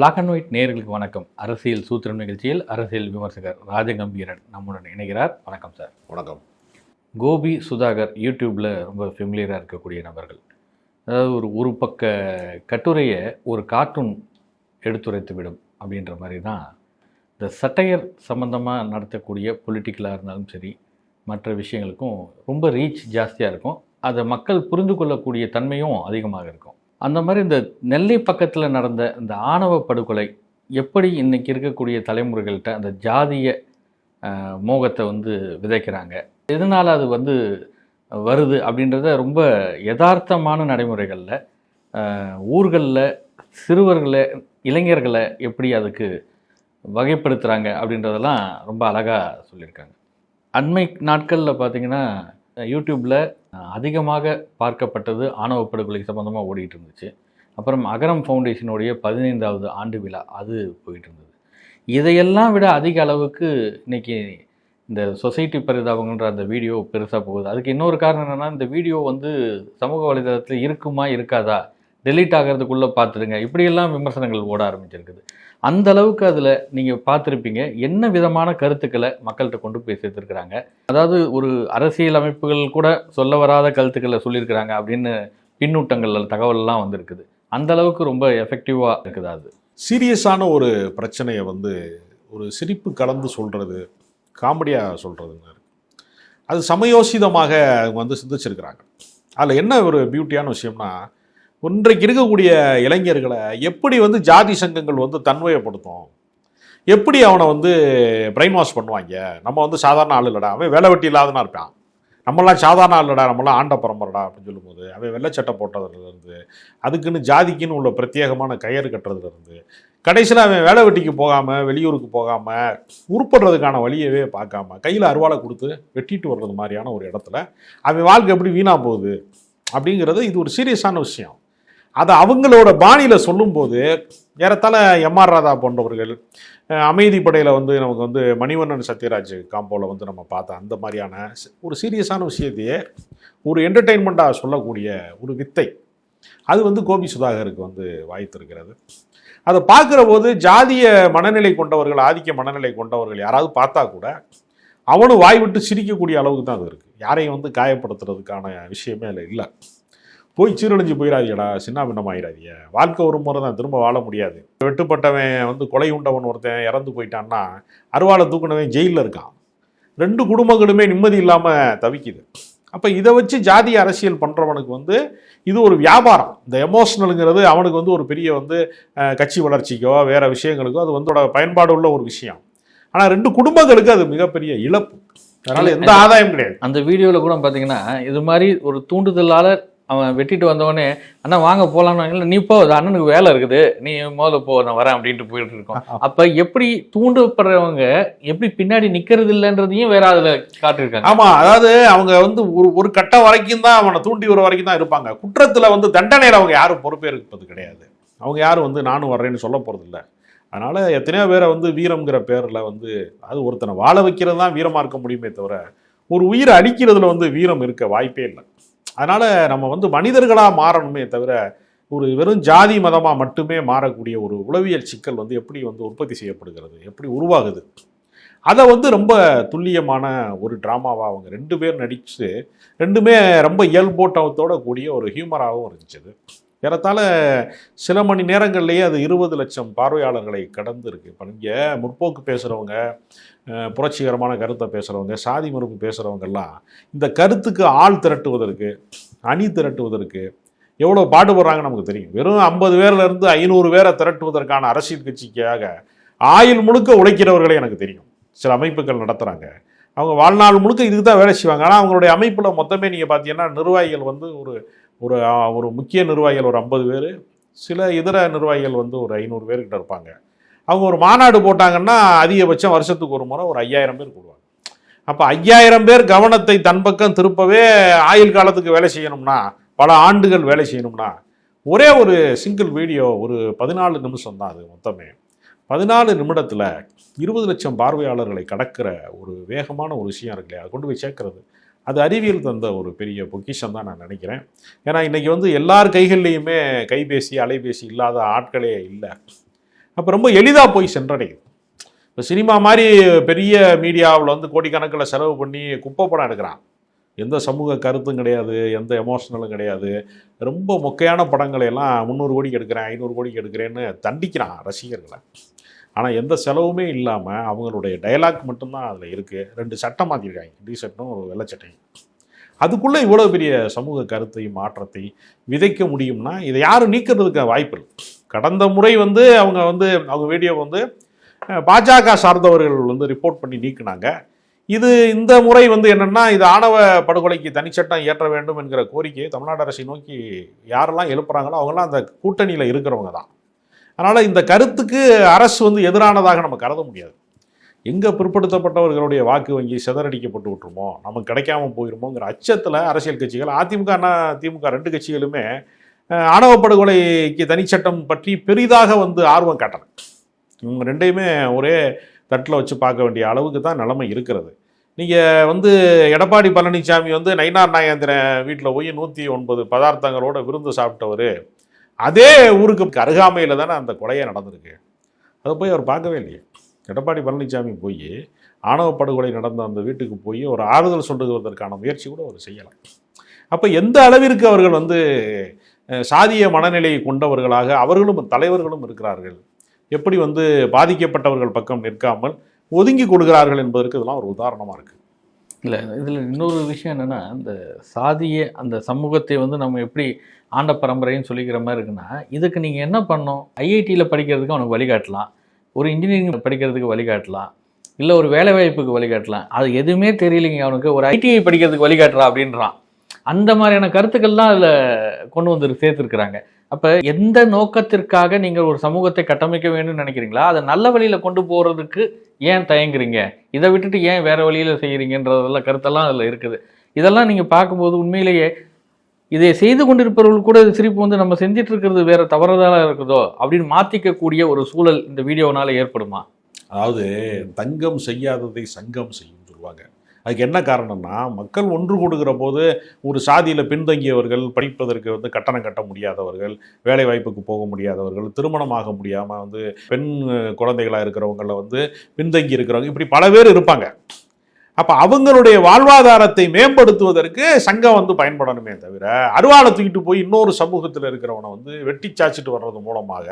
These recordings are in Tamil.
பிளாக் அண்ட் ஒயிட் நேயர்களுக்கு வணக்கம். அரசியல் சூத்திரம் நிகழ்ச்சியில் அரசியல் விமர்சகர் ராஜகம்பீரன் நம்முடன் இணைகிறார். வணக்கம் சார் வணக்கம். கோபி சுதாகர் யூடியூப்பில் ரொம்ப ஃபெமிலியராக இருக்கக்கூடிய நபர்கள். அதாவது ஒரு ஒரு பக்க கட்டுரையை ஒரு கார்ட்டூன் எடுத்துரைத்து விடும் அப்படின்ற மாதிரி தான் இந்த சட்டையர் சம்மந்தமாக நடத்தக்கூடிய பொலிட்டிக்கலாக இருந்தாலும் சரி மற்ற விஷயங்களுக்கும் ரொம்ப ரீச் ஜாஸ்தியாக இருக்கும். அதை மக்கள் புரிந்து கொள்ளக்கூடிய தன்மையும் அதிகமாக இருக்கும். அந்த மாதிரி இந்த நெல்லை பக்கத்தில் நடந்த இந்த ஆணவ படுகொலை எப்படி இன்றைக்கி இருக்கக்கூடிய தலைமுறைகள்கிட்ட அந்த ஜாதிய மோகத்தை வந்து விதைக்கிறாங்க? எதனால் அது வந்து வருது அப்படின்றத ரொம்ப யதார்த்தமான நடைமுறைகளில் ஊர்களில் சிறுவர்களை இளைஞர்களை எப்படி அதுக்கு வகைப்படுத்துகிறாங்க அப்படின்றதெல்லாம் ரொம்ப அழகாக சொல்லியிருக்காங்க. அண்மை நாட்களில் பார்த்தீங்கன்னா யூடியூப்பில் அதிகமாக பார்க்கப்பட்டது ஆணவ படுகொலை சம்மந்தமாக ஓடிட்டு இருந்துச்சு. அப்புறம் அகரம் ஃபவுண்டேஷனுடைய பதினைந்தாவது ஆண்டு விழா அது போயிட்டு இருந்தது. இதையெல்லாம் விட அதிக அளவுக்கு இன்னைக்கு இந்த சொசைட்டி பரிதாபங்கன்ற அந்த வீடியோ பெருசாக போகுது. அதுக்கு இன்னொரு காரணம் என்னென்னா இந்த வீடியோ வந்து சமூக வலைதளத்தில் இருக்குமா இருக்காதா? டெலீட் ஆகிறதுக்குள்ளே பார்த்துடுங்க. இப்படியெல்லாம் விமர்சனங்கள் ஓட ஆரம்பிச்சிருக்குது. அந்த அளவுக்கு அதில் நீங்கள் பார்த்துருப்பீங்க. என்ன விதமான கருத்துக்களை மக்கள்கிட்ட கொண்டு போய் சேர்த்துருக்குறாங்க? அதாவது ஒரு அரசியல் அமைப்புகள் கூட சொல்ல வராத கருத்துக்களை சொல்லியிருக்கிறாங்க அப்படின்னு பின்னூட்டங்கள் தகவல்லாம் வந்திருக்குது. அந்த அளவுக்கு ரொம்ப எஃபெக்டிவாக இருக்குது அது. சீரியஸான ஒரு பிரச்சனையை வந்து ஒரு சிரிப்பு கலந்து சொல்கிறது காமெடியாக சொல்கிறதுங்க அது சமயோசிதமாக அவங்க வந்து சிந்திச்சிருக்கிறாங்க. அதில் என்ன ஒரு பியூட்டியான விஷயம்னா இன்றைக்கு இருக்கக்கூடிய இளைஞர்களை எப்படி வந்து ஜாதி சங்கங்கள் வந்து தன்மையப்படுத்தும்? எப்படி அவனை வந்து பிரெயின் வாஷ் பண்ணுவாங்க? நம்ம வந்து சாதாரண ஆள் இல்லடா. அவன் வேலை வெட்டி இல்லாதனா இருப்பான். நம்மளாம் சாதாரண ஆள் இல்லடா நம்மளாம் ஆண்ட பரம்பரடா அப்படின்னு சொல்லும்போது அவன் வெள்ளைச்சட்டை போட்டதுலேருந்து அதுக்குன்னு ஜாதிக்குன்னு உள்ள பிரத்யேகமான கயிறு கட்டுறதுலேருந்து கடைசியில் அவன் வேலை வெட்டிக்கு போகாமல் வெளியூருக்கு போகாமல் உருப்படுறதுக்கான வழியவே பார்க்காம கையில் அருவாலை கொடுத்து வெட்டிட்டு வர்றது மாதிரியான ஒரு இடத்துல அவன் வாழ்க்கை எப்படி வீணாக போகுது? அப்படிங்கிறது இது ஒரு சீரியஸான விஷயம். அதை அவங்களோட பாணியில் சொல்லும்போது ஏறத்தாழ எம்ஆர் ராதா போன்றவர்கள் அமைதி படையில் வந்து நமக்கு வந்து மணிவண்ணன் சத்யராஜ் காம்போவில் வந்து நம்ம பார்த்த அந்த மாதிரியான ஒரு சீரியஸான விஷயத்தையே ஒரு என்டர்டெயின்மெண்ட்டாக சொல்லக்கூடிய ஒரு வித்தை. அது வந்து கோபி சுதாகருக்கு வந்து வாய்த்திருக்கிறது. அதை பார்க்குற போது ஜாதிய மனநிலை கொண்டவர்கள் ஆதிக்க மனநிலை கொண்டவர்கள் யாராவது பார்த்தா கூட அவனும் வாய் விட்டு சிரிக்கக்கூடிய அளவுக்கு தான் அது இருக்குது யாரையும் வந்து காயப்படுத்துறதுக்கான விஷயமே அதில் இல்லை. போய் சீரழிஞ்சு போயிடாதீடா சின்ன பின்னமாயிடாதீங்க வாழ்க்கை ஒரு முறை தான் திரும்ப வாழ முடியாது. வெட்டுப்பட்டவன் வந்து கொலை உண்டவன் ஒருத்தன் இறந்து போயிட்டான்னா அருவாளை தூக்குனவன் ஜெயிலில் இருக்கான். ரெண்டு குடும்பங்களுமே நிம்மதி இல்லாமல் தவிக்குது. அப்போ இதை வச்சு ஜாதி அரசியல் பண்ணுறவனுக்கு வந்து இது ஒரு வியாபாரம். இந்த எமோஷனலுங்கிறது அவனுக்கு வந்து ஒரு பெரிய வந்து கட்சி வளர்ச்சிக்கோ வேற விஷயங்களுக்கோ அது வந்து பயன்பாடு உள்ள ஒரு விஷயம். ஆனால் ரெண்டு குடும்பங்களுக்கு அது மிகப்பெரிய இழப்பு. அதனால எந்த ஆதாயம் கிடையாது. அந்த வீடியோவில் கூட பார்த்தீங்கன்னா இது மாதிரி ஒரு தூண்டுதலால் அவன் வெட்டிட்டு வந்தவொடனே அண்ணா வாங்க போகலான்னு இல்லை நீ போ அது அண்ணனுக்கு வேலை இருக்குது. நீ முதல்ல போ நான் வரேன் அப்படின்ட்டு போயிட்டு இருக்கோம். அப்போ எப்படி தூண்டப்படுறவங்க எப்படி பின்னாடி நிற்கிறது இல்லைன்றதையும் வேற அதில் காட்டியிருக்காங்க. ஆமா அதாவது அவங்க வந்து ஒரு ஒரு கட்டம் வரைக்கும் தான் அவனை தூண்டி வர வரைக்கும் தான் இருப்பாங்க. குற்றத்துல வந்து தண்டனையில் அவங்க யாரும் பொறுப்பேற்பது கிடையாது. அவங்க யாரும் வந்து நானும் வர்றேன்னு சொல்ல போறது இல்ல. அதனால எத்தனையோ பேரை வந்து வீரம்ங்கிற பேர்ல வந்து அது ஒருத்தனை வாழ வைக்கிறது தான் வீரமா இருக்க முடியுமே தவிர ஒரு உயிரை அழிக்கிறதுல வந்து வீரம் இருக்க வாய்ப்பே இல்லை. அதனால் நம்ம வந்து மனிதர்களாக மாறணுமே தவிர ஒரு வெறும் ஜாதி மதமாக மட்டுமே மாறக்கூடிய ஒரு உளவியல் சிக்கல் வந்து எப்படி வந்து உற்பத்தி செய்யப்படுகிறது? எப்படி உருவாகுது? அதை வந்து ரொம்ப துல்லியமான ஒரு ட்ராமாவாக அவங்க ரெண்டு பேர் நடித்து ரெண்டுமே ரொம்ப இயல்போட்டத்தோட கூடிய ஒரு ஹியூமராகவும் இருந்துச்சு அது. ஏறத்தாழ சில மணி நேரங்கள்லேயே அது இருபது லட்சம் பார்வையாளர்களை கடந்து இருக்குது இப்போ இங்கே முற்போக்கு பேசுகிறவங்க புரட்சிகரமான கருத்தை பேசுகிறவங்க சாதி மறுப்பு பேசுகிறவங்கெல்லாம் இந்த கருத்துக்கு ஆள் திரட்டுவதற்கு அணி திரட்டுவதற்கு எவ்வளோ பாடுபடுறாங்கன்னு நமக்கு தெரியும். வெறும் ஐம்பது பேர்லேருந்து ஐநூறு பேரை திரட்டுவதற்கான அரசியல் கட்சிக்காக ஆயுள் முழுக்க உழைக்கிறவர்களே எனக்கு தெரியும். சில அமைப்புகள் நடத்துகிறாங்க அவங்க வாழ்நாள் முழுக்க இதுக்கு தான் வேலை செய்வாங்க. ஆனால் அவங்களுடைய அமைப்பில் மொத்தமே நீங்கள் பார்த்தீங்கன்னா நிர்வாகிகள் வந்து ஒரு ஒரு ஒரு முக்கிய நிர்வாகிகள் ஒரு ஐம்பது பேர் சில இதர நிர்வாகிகள் வந்து ஒரு ஐநூறு பேர்கிட்ட இருப்பாங்க. அவங்க ஒரு மாநாடு போட்டாங்கன்னா அதிகபட்சம் வருஷத்துக்கு ஒரு முறை ஒரு ஐயாயிரம் பேர் கூடுவாங்க. அப்போ ஐயாயிரம் பேர் கவனத்தை தன் பக்கம் திருப்பவே ஆயுள் காலத்துக்கு வேலை செய்யணும்னா பல ஆண்டுகள் வேலை செய்யணும்னா ஒரே ஒரு சிங்கிள் வீடியோ ஒரு பதினாலு நிமிஷம் தான் அது மொத்தமே. பதினாலு நிமிடத்தில் இருபது லட்சம் பார்வையாளர்களை கடக்கிற ஒரு வேகமான ஒரு விஷயம் இருக்கு இல்லையா? அதை கொண்டு போய் சேர்க்கறது. அது அறிவியல் தந்த ஒரு பெரிய பொக்கிஷம் தான் நான் நினைக்கிறேன். ஏன்னா இன்றைக்கி வந்து எல்லார் கைகள்லேயுமே கைபேசி அலைபேசி இல்லாத ஆட்களே இல்லை. அப்போ ரொம்ப எளிதாக போய் சென்றடையுது. இப்போ சினிமா மாதிரி பெரிய மீடியாவில் வந்து கோடிக்கணக்கில் செலவு பண்ணி குப்பை படம் எடுக்கிறான். எந்த சமூக கருத்தும் கிடையாது எந்த எமோஷனலும் கிடையாது. ரொம்ப மொக்கையான படங்களை எல்லாம் முந்நூறு கோடிக்கு எடுக்கிறேன் ஐநூறு கோடிக்கு எடுக்கிறேன்னு தண்டிக்கிறான் ரசிகர்களை. ஆனால் எந்த செலவுமே இல்லாமல் அவங்களுடைய டயலாக் மட்டும்தான் அதில் இருக்குது ரெண்டு சட்டம் மாற்றிருக்காங்க டி சட்டம் ஒரு வெள்ளச்சட்டையும் அதுக்குள்ளே இவ்வளோ பெரிய சமூக கருத்தை மாற்றத்தை விதைக்க முடியும்னா இதை யாரும் நீக்கிறதுக்கு வாய்ப்பு இல்லை. கடந்த முறை வந்து அவங்க வந்து அவங்க வீடியோ வந்து பாஜக சார்ந்தவர்கள் வந்து ரிப்போர்ட் பண்ணி நீக்கினாங்க. இது இந்த முறை வந்து என்னென்னா இது ஆணவ படுகொலைக்கு தனிச்சட்டம் இயற்ற வேண்டும் என்கிற கோரிக்கையை தமிழ்நாடு அரசை நோக்கி யாரெல்லாம் எழுப்புறாங்களோ அவங்கெல்லாம் அந்த கூட்டணியில் இருக்கிறவங்க தான். அதனால் இந்த கருத்துக்கு அரசு வந்து எதிரானதாக நம்ம கருத முடியாது. எங்கே பிற்படுத்தப்பட்டவர்களுடைய வாக்கு வங்கி சிதறடிக்கப்பட்டு விட்டுருமோ நமக்கு கிடைக்காம போயிருமோங்கிற அச்சத்தில் அரசியல் கட்சிகள் அதிமுக அண்ணா திமுக ரெண்டு கட்சிகளுமே ஆணவ படுகொலைக்கு தனிச்சட்டம் பற்றி பெரிதாக வந்து ஆர்வம் காட்டல. இவங்க ரெண்டையுமே ஒரே தட்டில் வச்சு பார்க்க வேண்டிய அளவுக்கு தான் நிலைமை இருக்கிறது. நீங்கள் வந்து எடப்பாடி பழனிசாமி வந்து நயினார் நாயந்திரன் வீட்டில் போய் நூற்றி ஒன்பது பதார்த்தங்களோட விருந்து சாப்பிட்டவர் அதே ஊருக்கு அருகாமையில் தானே அந்த கொலையை நடந்திருக்கு. அதை போய் அவர் பார்க்கவே இல்லையே. எடப்பாடி பழனிசாமி போய் ஆணவ படுகொலை நடந்த அந்த வீட்டுக்கு போய் ஒரு ஆறுதல் சொல்லுவதற்கான முயற்சி கூட அவர் செய்யலாம் அப்போ எந்த அளவிற்கு அவர்கள் வந்து சாதிய மனநிலையை கொண்டவர்களாக அவர்களும் தலைவர்களும் இருக்கிறார்கள்? எப்படி வந்து பாதிக்கப்பட்டவர்கள் பக்கம் நிற்காமல் ஒதுங்கி கொடுக்கிறார்கள் என்பதற்கு இதெல்லாம் ஒரு உதாரணமாக இருக்குது இல்லை இதில் இன்னொரு விஷயம் என்னென்னா இந்த சாதிய அந்த சமூகத்தை வந்து நம்ம எப்படி ஆண்ட பரம்பரைன்னு சொல்லிக்கிற மாதிரி இருக்குன்னா இதுக்கு நீங்கள் என்ன பண்ணணும்? ஐஐடியில் படிக்கிறதுக்கு அவனுக்கு வழிகாட்டலாம் ஒரு இன்ஜினியரிங் படிக்கிறதுக்கு வழிகாட்டலாம் இல்லை ஒரு வேலை வாய்ப்புக்கு வழிகாட்டலாம் அது எதுவுமே தெரியலைங்க அவனுக்கு. ஒரு ஐடிஐ படிக்கிறதுக்கு வழிகாட்டுறா அப்படின்றான். அந்த மாதிரியான கருத்துக்கள்லாம் அதில் கொண்டு வந்து சேர்த்துருக்குறாங்க. அப்போ எந்த நோக்கத்திற்காக நீங்கள் ஒரு சமூகத்தை கட்டமைக்க வேணும்னு நினைக்கிறீங்களா? அதை நல்ல வழியில் கொண்டு போகிறதுக்கு ஏன் தயங்குறீங்க? இதை விட்டுட்டு ஏன் வேறு வழியில் செய்கிறீங்கன்றதெல்லாம் கருத்தெல்லாம் அதில் இருக்குது. இதெல்லாம் நீங்கள் பார்க்கும்போது உண்மையிலேயே இதை செய்து கொண்டிருப்பவர்கள் கூட இது சிரிப்பு வந்து நம்ம செஞ்சிட்டு இருக்கிறது வேற தவறுதலாக இருக்குதோ அப்படின்னு மாற்றிக்கக்கூடிய ஒரு சூழல் இந்த வீடியோனால ஏற்படுமா? அதாவது தங்கம் செய்யாததை சங்கம் செய்யும் சொல்லுவாங்க. அதுக்கு என்ன காரணம்னா மக்கள் ஒன்று கொடுக்குற போது ஒரு சாதியில் பின்தங்கியவர்கள் படிப்பதற்கு வந்து கட்டணம் கட்ட முடியாதவர்கள் வேலை வாய்ப்புக்கு போக முடியாதவர்கள் திருமணமாக முடியாமல் வந்து பெண் குழந்தைகளாக இருக்கிறவங்கள வந்து பின்தங்கி இருக்கிறவங்க இப்படி பல பேர் இருப்பாங்க. அப்போ அவங்களுடைய வாழ்வாதாரத்தை மேம்படுத்துவதற்கு சங்கம் வந்து பயன்படணுமே தவிர அருவாளை தூக்கிட்டு போய் இன்னொரு சமூகத்தில் இருக்கிறவனை வந்து வெட்டி சாச்சிட்டு வர்றது மூலமாக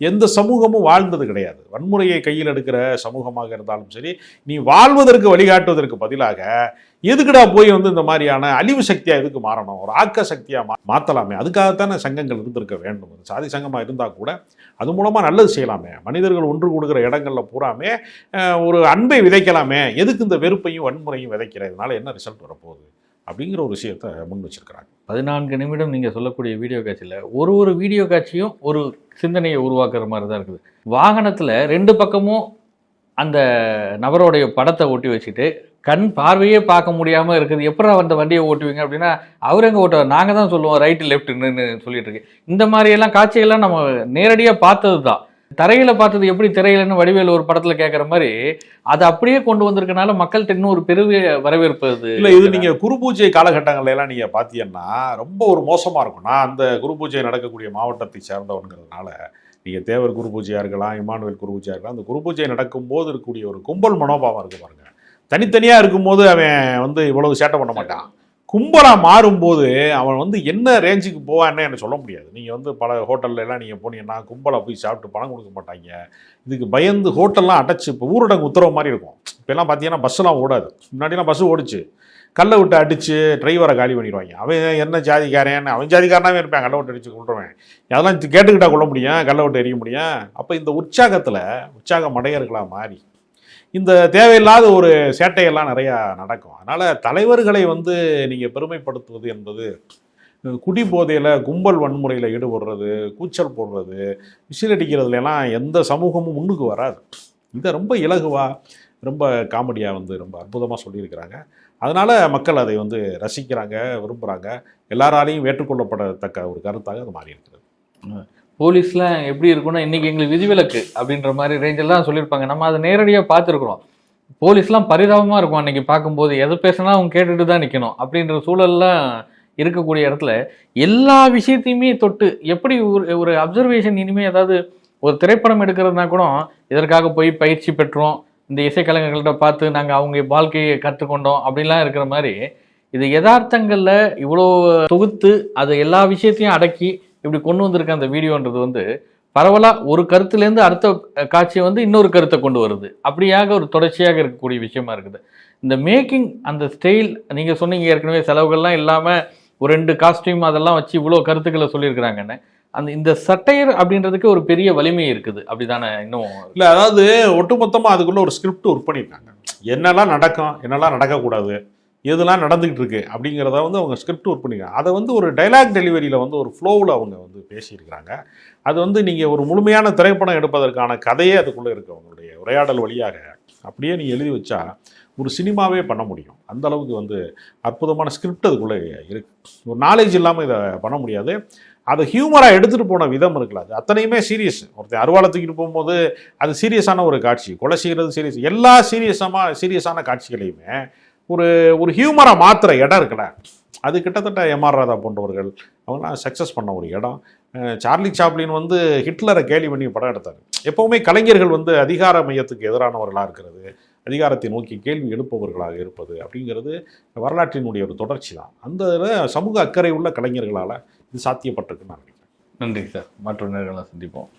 எந்த சமூகமும் வாழ்ந்தது கிடையாது. வன்முறையை கையில் எடுக்கிற சமூகமாக இருந்தாலும் சரி நீ வாழ்வதற்கு வழிகாட்டுவதற்கு பதிலாக எதுக்குடா போய் வந்து இந்த மாதிரியான அழிவு சக்தியாக எதுக்கு மாறணும்? ஒரு ஆக்க சக்தியாக மா மாற்றலாமே அதுக்காகத்தானே சங்கங்கள் இருந்திருக்க வேண்டும். ஒரு சாதி சங்கமாக இருந்தால் கூட அது மூலமாக நல்லது செய்யலாமே. மனிதர்கள் ஒன்று கொடுக்குற இடங்களில் பூராமே ஒரு அன்பை விதைக்கலாமே. எதுக்கு இந்த வெறுப்பையும் வன்முறையும் விதைக்கிறதுனால என்ன ரிசல்ட் வரப்போகுது? அப்படிங்கிற ஒரு விஷயத்தை முன் வச்சுருக்கிறாங்க. பதினான்கு நிமிடம் நீங்கள் சொல்லக்கூடிய வீடியோ காட்சியில் ஒரு ஒரு வீடியோ காட்சியும் ஒரு சிந்தனையை உருவாக்குற மாதிரி தான் இருக்குது. வாகனத்தில் ரெண்டு பக்கமும் அந்த நபரோடைய படத்தை ஒட்டி வச்சுட்டு கண் பார்வையே பார்க்க முடியாமல் இருக்குது. எப்படா அந்த வண்டியை ஓட்டுவீங்க அப்படின்னா அவர் எங்கே ஓட்டுவார்? நாங்கள் தான் சொல்லுவோம் ரைட்டு லெஃப்ட்டுன்னு சொல்லிட்டு இருக்கு. இந்த மாதிரியெல்லாம் காட்சிகள்லாம் நம்ம நேரடியாக பார்த்தது தான். தரையில் பார்த்தது எப்படி திரையிலன்னு வடிவேல் ஒரு படத்தில் கேட்குற மாதிரி அதை அப்படியே கொண்டு வந்திருக்கனால மக்கள்கிட்ட இன்னும் ஒரு பெரிய வரவேற்பு இல்லை இது நீங்கள் குரு பூஜை காலகட்டங்கள்ல எல்லாம் பார்த்தீங்கன்னா ரொம்ப ஒரு மோசமாக இருக்கும். நான் அந்த குரு பூஜை நடக்கக்கூடிய மாவட்டத்தை சேர்ந்தவனுங்கிறதுனால நீங்கள் தேவர் குரு பூஜையாக இருக்கலாம் இமானுவேல் குரு பூஜையாக இருக்கலாம் அந்த குரு பூஜை நடக்கும்போது இருக்கக்கூடிய ஒரு கும்பல் மனோபாவம் இருக்கு பாருங்கள் தனித்தனியாக இருக்கும்போது அவன் வந்து இவ்வளவு சேட்டை பண்ண மாட்டான். கும்பலாக மாறும்போது அவன் வந்து என்ன ரேஞ்சுக்கு போவான்னு எனக்கு சொல்ல முடியாது. நீங்கள் வந்து பல ஹோட்டல்ல எல்லாம் நீங்கள் போனீங்கன்னா கும்பலாக போய் சாப்பிட்டு பணம் கொடுக்க மாட்டாங்க. இதுக்கு பயந்து ஹோட்டல்லாம் அடைச்சு இப்போ ஊரடங்கு உத்தரவு மாதிரி இருக்கும். இப்போல்லாம் பார்த்தீங்கன்னா பஸ்ஸெல்லாம் ஓடாது. முன்னாடிலாம் பஸ்ஸு ஓடிச்சு. கல்லை விட்டு அடித்து டிரைவரை காலி பண்ணிடுவாங்க. அவன் என்ன ஜாதிக்காரன்? அவன் ஜாதிக்காரனாவே இருப்பான். கல்லை விட்டு அடித்து கொள்றவன் அதெல்லாம் கேட்டுக்கிட்டா கொள்ள முடியும். கல்லை விட்டு எறிய முடியும். அப்போ இந்த உற்சாகத்தில் உற்சாக மடையர்களாக மாறி இந்த தேவையில்லாத ஒரு சேட்டையெல்லாம் நிறையா நடக்கும். அதனால் தலைவர்களை வந்து நீங்கள் பெருமைப்படுத்துவது என்பது குடி போதையில் கும்பல் வன்முறையில் ஈடுபடுறது கூச்சல் போடுறது விசில் அடிக்கிறதுலாம் எந்த சமூகமும் முன்னுக்கு வராது. இதை ரொம்ப இலகுவாக ரொம்ப காமெடியாக வந்து ரொம்ப அற்புதமாக சொல்லியிருக்கிறாங்க. அதனால் மக்கள் அதை வந்து ரசிக்கிறாங்க விரும்புகிறாங்க எல்லாராலையும் ஏற்றுக்கொள்ளப்படத்தக்க ஒரு கருத்தாக அது மாறி இருக்கிறது போலீஸ்லாம் எப்படி இருக்கும்னா இன்னைக்கு எங்களுக்கு விதிவிலக்கு அப்படின்ற மாதிரி ரேஞ்செல்லாம் சொல்லியிருப்பாங்க. நம்ம அதை நேரடியாக பார்த்துருக்குறோம். போலீஸ்லாம் பரிதாபமாக இருக்கும் அன்றைக்கி பார்க்கும்போது. எதை பேசினா அவங்க கேட்டுட்டு தான் நிற்கணும் அப்படின்ற சூழல்லாம் இருக்கக்கூடிய இடத்துல எல்லா விஷயத்தையுமே தொட்டு எப்படி ஒரு ஒரு அப்சர்வேஷன் இனிமேல் ஏதாவது ஒரு திரைப்படம் எடுக்கிறதுனா கூட இதற்காக போய் பயிற்சி பெற்றோம். இந்த இசைக்கலைஞர்கள்ட்ட பார்த்து நாங்கள் அவங்க வாழ்க்கையை கற்றுக்கொண்டோம் அப்படின்லாம் இருக்கிற மாதிரி இது யதார்த்தங்களில் இவ்வளோ தொகுத்து அது எல்லா விஷயத்தையும் அடக்கி இப்படி கொண்டு வந்திருக்க அந்த வீடியோன்றது வந்து பரவலாக ஒரு கருத்துலேருந்து அடுத்த காட்சியை வந்து இன்னொரு கருத்தை கொண்டு வருது. அப்படியாக ஒரு தொடர்ச்சியாக இருக்கக்கூடிய விஷயமா இருக்குது. இந்த மேக்கிங் அந்த ஸ்டைல் நீங்கள் சொன்னீங்க ஏற்கனவே செலவுகள்லாம் இல்லாமல் ஒரு ரெண்டு காஸ்டியூம் அதெல்லாம் வச்சு இவ்வளோ கருத்துக்களை சொல்லியிருக்கிறாங்கன்னு. அந்த இந்த சட்டையர் அப்படின்றதுக்கு ஒரு பெரிய வலிமை இருக்குது. அப்படிதானே இன்னும்? இல்லை அதாவது ஒட்டுமொத்தமாக அதுக்குள்ளே ஒரு ஸ்கிரிப்ட் ஒர்க் பண்ணியிருக்காங்க. என்னெல்லாம் நடக்கும் என்னெல்லாம் நடக்கக்கூடாது இதெல்லாம் நடந்துகிட்டு இருக்கு அப்படிங்கிறத வந்து அவங்க ஸ்கிரிப்ட் ஒர்க் பண்ணியிருக்காங்க அதை வந்து ஒரு டைலாக் டெலிவரியில் வந்து ஒரு ஃப்ளோவில் அவங்க வந்து பேசியிருக்கிறாங்க. அது வந்து நீங்கள் ஒரு முழுமையான திரைப்படம் எடுப்பதற்கான கதையே அதுக்குள்ளே இருக்குது அவங்களுடைய உரையாடல் வழியாக. அப்படியே நீ எழுதி வச்சா ஒரு சினிமாவே பண்ண முடியும். அந்த அளவுக்கு வந்து அற்புதமான ஸ்கிரிப்ட் அதுக்குள்ளே இருக்கு. ஒரு நாலேஜ் இல்லாமல் இதை பண்ண முடியாது. அதை ஹியூமராக எடுத்துகிட்டு போன விதம் இருக்குல்ல அது அத்தனையுமே சீரியஸ் ஒருத்தன் அருவாளை தூக்கிட்டு போகும்போது அது சீரியஸான ஒரு காட்சி கொலை செய்கிறது சீரியஸ் எல்லா சீரியஸமாக சீரியஸான காட்சிகளையுமே ஒரு ஒரு ஹியூமராக மாற்றுற இடம் இருக்குல்ல. அது கிட்டத்தட்ட எம்ஆர் ராதா போன்றவர்கள் அவங்களாம் சக்ஸஸ் பண்ண ஒரு இடம். சார்லி சாப்ளின் வந்து ஹிட்லரை கேலி பண்ணி படம் எடுத்தார். எப்போவுமே கலைஞர்கள் வந்து அதிகார மையத்துக்கு எதிரானவர்களாக இருக்கிறது. அதிகாரத்தை நோக்கி கேள்வி எழுப்பவர்களாக இருப்பது அப்படிங்கிறது வரலாற்றினுடைய ஒரு தொடர்ச்சி தான் அந்த சமூக அக்கறை உள்ள கலைஞர்களால் இது சாத்தியப்பட்டிருக்குன்னு நான் நினைக்கிறேன். நன்றி சார். மற்ற நேரங்களை சந்திப்போம்.